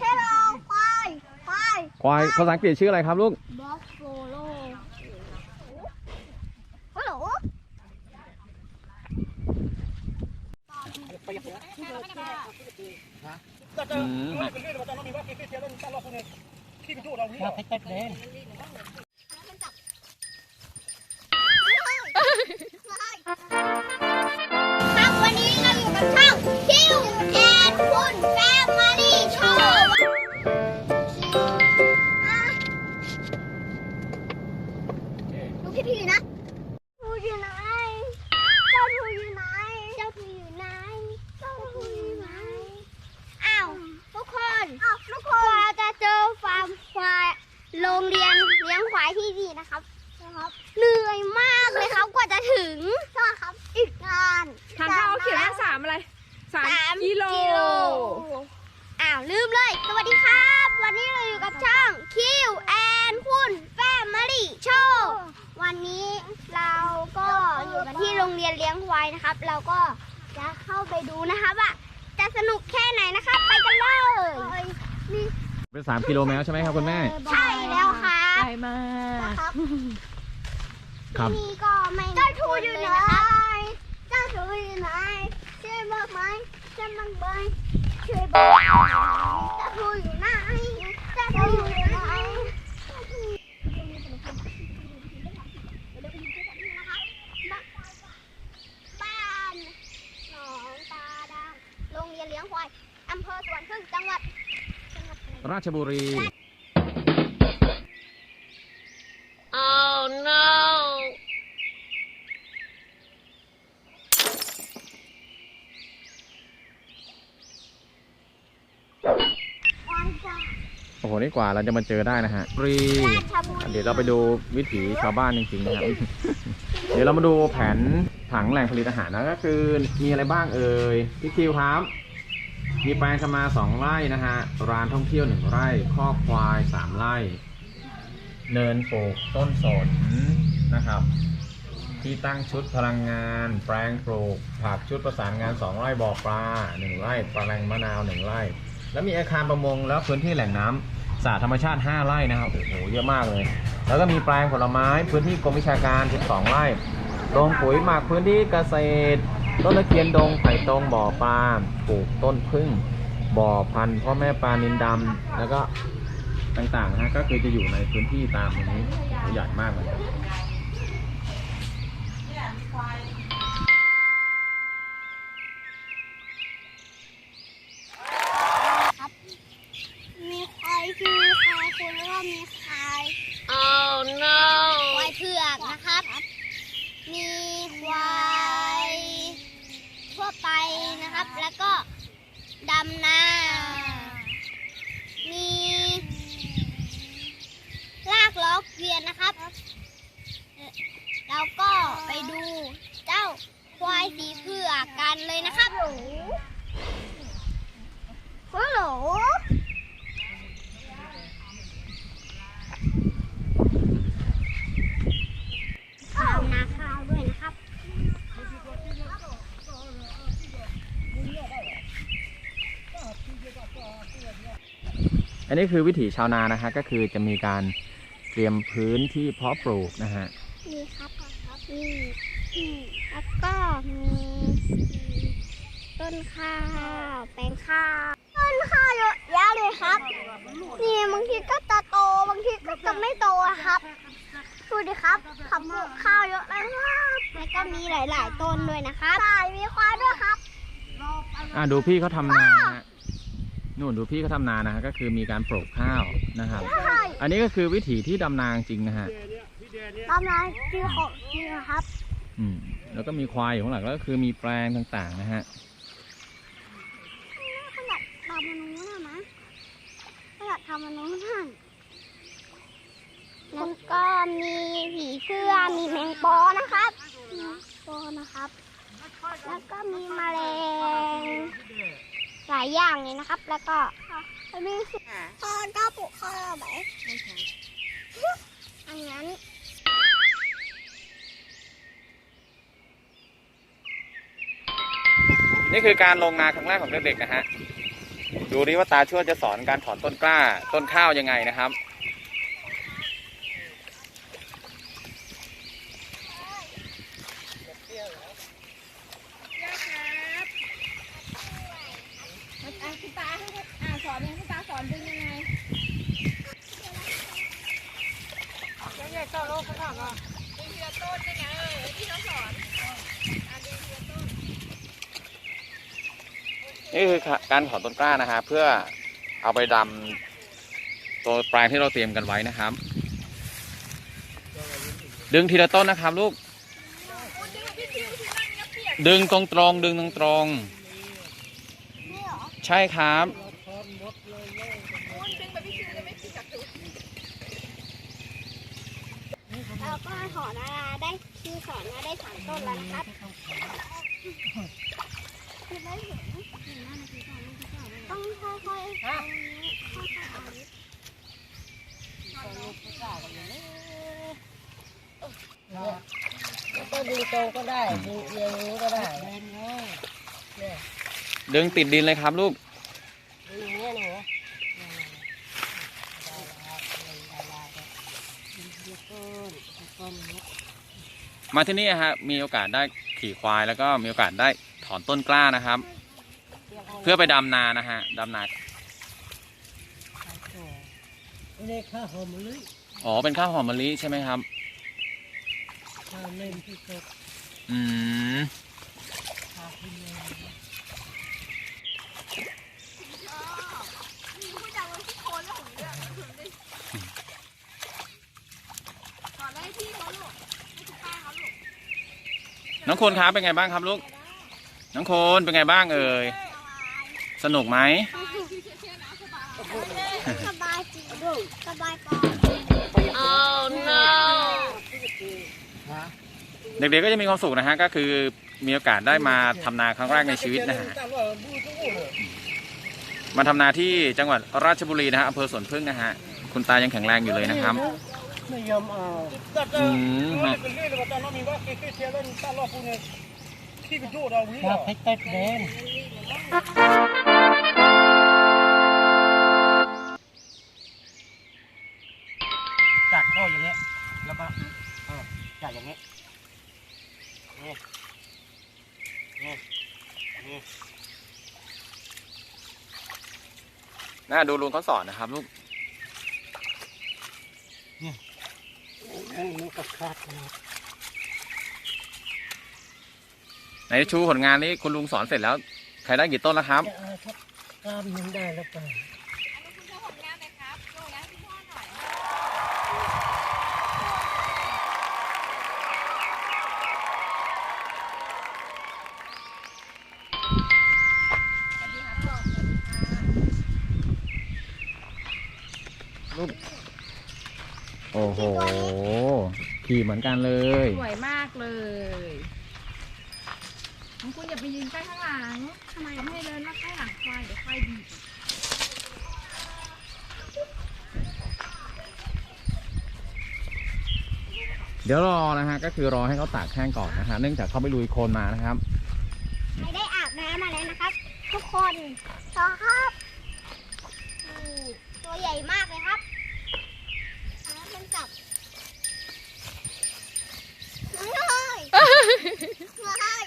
เฮลโลควายควายควายภาษาอังกฤษชื่ออะไรครับลูกบัฟโฟโลฮัลโหลอืมครับ เราก็จะเข้าไปดูนะครับว่าจะสนุกแค่ไหนนะครับไปกันเลยนี่เป็นสามกิโลเมตรใช่ไหมครับคุณแม่ ใช่แล้วครัใกบล้มากครับครับ ที่นี่ก็ไม่เจ้าทูอยู่ไหนเจ้าทูอยู่ไหนช่วยบอกไหมช่วยบอกไหมช่วยบอกเจ้าทูอยู่ไหนเจ้าทูอยู่ไหนบ้านหนองตาดางโรงเรียนเลี้ยงควายอำเภอสวนพึ่งจังหวัดจังหวัดอะไรราชบุรีวันจันทร์โอ้โห นี่กว่าเราจะมาเจอได้นะฮะบุรีราชบุรี เดี๋ยวเราไปดูวิถีชาวบ้านจริงๆนะครับ เดี๋ยวเรามาดูแผนผังแหล่งผลิตอาหารนะก็คือมีอะไรบ้างเอ่ยพี่คิวครับ มีแปลงชมาสองไร่นะฮะ ร้านท่องเที่ยวหนึ่งไร่ คอกควายสามไร่ เนินปลูกต้นสนนะครับ ที่ตั้งชุดพลังงาน แปลงปลูกผักชุดประสานงานสองไร่บ่อปลาหนึ่งไร่แปลงมะนาวหนึ่งไร่ แล้วมีอาคารประมงแล้วพื้นที่แหล่งน้ำสาธรรมชาติ 5 ไร่นะครับ โอ้โห เยอะมากเลย แล้วก็มีแปลงผลไม้ พื้นที่กรมวิชาการ 12 ไร่ โรงปุ๋ยหมักพื้นที่เกษตร ต้นตะเคียนดงไผ่ตรงบ่อปลาปลูกต้นพึ่งบ่อพันธุ์พ่อแม่ปลานินดำแล้วก็ต่างๆนะฮะก็คือจะอยู่ในพื้นที่ตามตรงนี้ใหญ่มากเลยำนา มีลากล้อเกวียนนะครับ แล้วก็ไปดูเจ้าควายสีเผือกกันเลยนะครับฮัลโหล ข้าวนาข้าวด้วยนะครับ อันนี้คือวิถีชาวนานะฮะก็คือจะมีการเตรียมพื้นที่เพาะปลูกนะฮะนี่ครับนี่นี่แล้วก็มีต้นข้าวแปลงข้าวต้นข้าวเยอะแยะเลยครับนี่บางทีก็จะโตบางทีก็จะไม่โตอะครับดูดิครับขับปลูกข้าวเยอะเลยครับแล้วก็มีหลาย ๆ ต้นด้วยนะครับใช่มีควายด้วยครับอ่าดูพี่เขาทำนานะฮะ นู่นดูพี่เขาทำนานะฮะก็คือมีการปลูกข้าวนะครับใช่อันนี้ก็คือวิถีที่ดำนาจริงนะฮะตามนายที่ของนี่นะครับอืมแล้วก็มีควายอยู่ข้างหลังแล้วก็คือมีแปลงต่างๆนะฮะขนาดทำมันนู้นนะนะขนาดทำมันนู้นน่ะแล้วก็มีผีเสื้อมีแมงปอนะครับแมงปอนะครับ แล้วก็มีแมลง หลายอย่างเลยนะครับ แล้วก็มีพ่อก็ปลูกข้าวไหมอันนั้นนี่คือการลงนาครั้งแรกของเด็กๆนะฮะ ดูดิว่าตาช่วยจะสอนการถอนต้นกล้า ต้นข้าวยังไงนะครับ อะคุณตาให้อ่าสอนยังคุณตาสอนดึงยังไงใหญ่ๆต่อโลกเขาถามอะดึงทีละต้นยังไงเออที่เขาสอนอะดึงทีละต้น นี่คือการถอนต้นกล้านะครับเพื่อเอาไปดำตัวแปลงที่เราเตรียมกันไว้นะครับ ดึงทีละต้นนะครับลูก ดึงตรงตรงดึงตรงตรงนี่เหรอๆใช่ครับเราก็ถอนนาได้คือถอนมาได้สามต้นแล้วนะครับ ได้เห็นต้องค่อยๆเอาค่อยๆเอานี้ก็ดูตก็ได้ดูเอียงนี้ก็ได้เดึงติดดินเลยครับลูกดูอย่างเงี้ยหนูมาที่นี่ฮะมีโอกาสได้ขี่ควายแล้วก็มีโอกาสได้ ถอนต้นกล้านะครับ เพื่อไปดำนานะฮะดำนานี่ข้าวหอมมะลิอ๋อเป็นข้าวหอมมะลิใช่ไหมครับข้าวเล่นที่ตกอืมข้าวที่เล่นมีผู้จัดวันที่โคนแล้วผมเลือกแล้วผมได้ถอนได้ที่เขาลูกให้คุณป้าเขาลูกน้องโคนครับเป็นไงบ้างครับลูก น้องโคนเป็นไงบ้างเอ่ย สนุกไหมสบายจริงลูกสบายปอ Oh no เด็กๆก็จะมีความสุขนะฮะ ก็คือมีโอกาสได้มาทำนาครั้งแรกในชีวิตนะฮะ มาทำนาที่จังหวัดราชบุรีนะฮะอำเภอสวนพึ่งนะฮะ คุณตายังแข็งแรงอยู่เลยนะครับไม่ยอมเอาอืมฮะอยาก ให้เต็ดแดนจัดข้ออย่างเงี้ยแล้วก็เออจัดอย่างเงี้ยนี่นี่นี่น่าดูลุงเขาสอนนะครับลูกนั่นมันก็ขาดนะ ในชูผลงานนี้คุณลุงสอนเสร็จแล้ว ใครได้กี่ต้นแล้วครับจะเอาสักกล้ามหนึงได้แล้วกันโอ้โหขี่เหมือนกันเลย สวยมากเลย น้องคุณอย่าไปยืนใกล้ข้างหลังทำไมไม่ให้เดินมาใกล้หลังควายเดี๋ยวควายดีบเดี๋ยวรอนะฮะ ก็คือรอให้เขาตากแห้งก่อนนะฮะ เนื่องจากเขาไปลุยโคลนมานะครับ ไม่ได้อาบน้ำมาแล้วนะครับ ทุกคนต่อครับนี่ตัวใหญ่มากเลยครับเอามันจับน้องเลยน้องเลย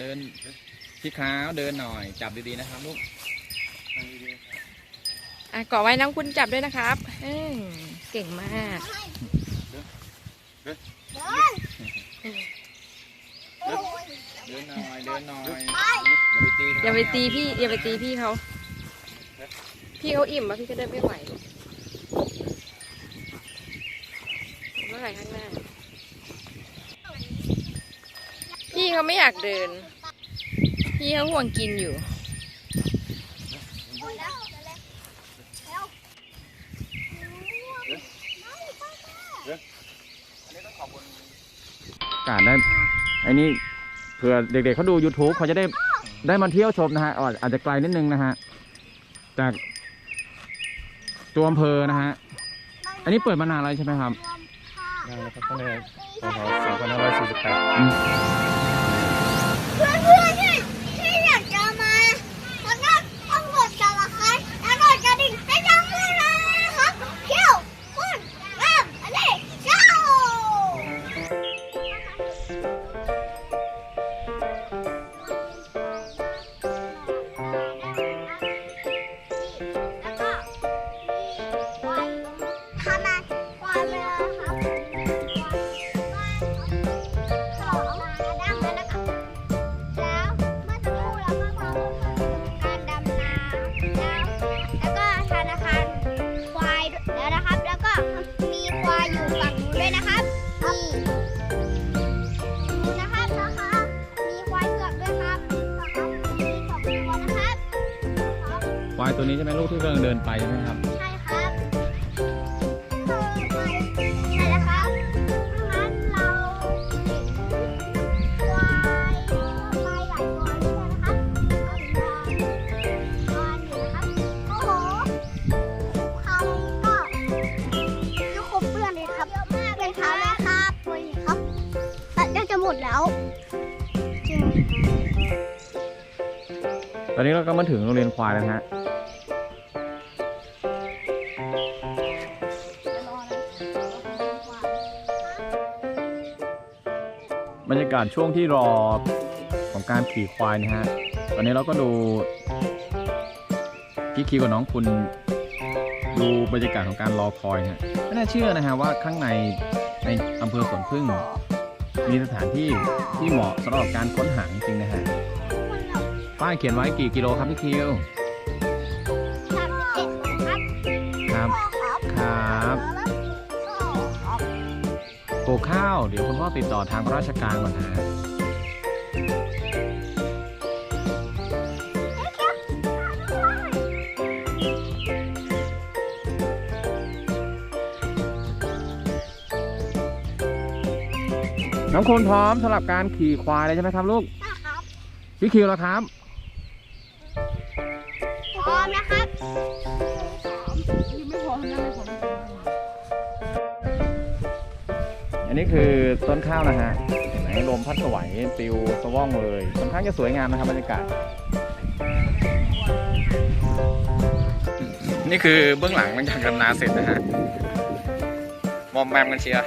เดิ นพี่ขาวเดินหน่อย จับดีๆนะครับลูกอะเกาะไว้น้องคุณจับด้วยนะครับอืมเก่งมากเดินโอ้ยเดินหน่อยเดินหน่อยไปอย่าไปตีเขาอย่าไปตีพี่อย่าไปตีพี่เขาพี่เขาอิ่มอะพี่ก็เดินไม่ไหวเมื่อไหร่ข้างหน้าพี่เขาไม่อยากเดิน พี่เขาห่วงกินอยู่โอ้ยแล้วเร็วเร็วไม่ป้าป้าการได้ไอ้นี่เผื่อเด็กๆเขาดู YouTube เขาจะได้ได้มาเที่ยวชมนะฮะอาจอาจจะไกลนิดนึงนะฮะ จากตัวอำเภอนะฮะ อันนี้เปิดมานานแล้วใช่ไหมครับรวมค่ะตั้งแต่พศ2548 ตัวนี้ใช่ไหมลูกที่กำลังเดินไปใช่ไหมครับ ใช่ครับเออไปใช่แล้วครับงั้นเราควายควายหลายตัวใช่ไหมครับก็นอนนอนอยู่นะครับโอ้โหคำก็ลูกคมเปื้อนเลยครับเป็นเท้าแล้วครับตัวนี้ครับแต่ยังจะหมดแล้วจริง ตอนนี้เราก็มาถึงโรงเรียนควายแล้วนะฮะ กาศช่วงที่รอของการขี่ควายนะฮะ ตอนนี้เราก็ดูพี่คิวกับน้องคุณดูบรรยากาศของการรอคอยฮะไม่น่าเชื่อนะฮะว่าข้างในในอำเภอสวนพึ่ง มีสถานที่ที่เหมาะสำหรับการค้นหาจริงๆนะฮะป้ายเขียนไว้กี่กิโลครับพี่คิว ลูกข้าว เดี๋ยวคุณพ่อติดต่อทางราชการก่อนนะฮะน้องคุณพร้อมสำหรับการขี่ควายเลยใช่ไหมครับลูกครับพี่คิวแล้วครับ พร้อมนะครับยังไม่พอทำงานไม่พออั นนี้คือต้นข้าวนะฮะเห็นไหมลมพัดสวายปลิวสว่องเลยค่อนข้างจะสวยงามนะครับบรรยากาศ นี่คือเบื้องหลังหลังจากดำนาเสร็จนะฮะมอมแมมกันเชียร์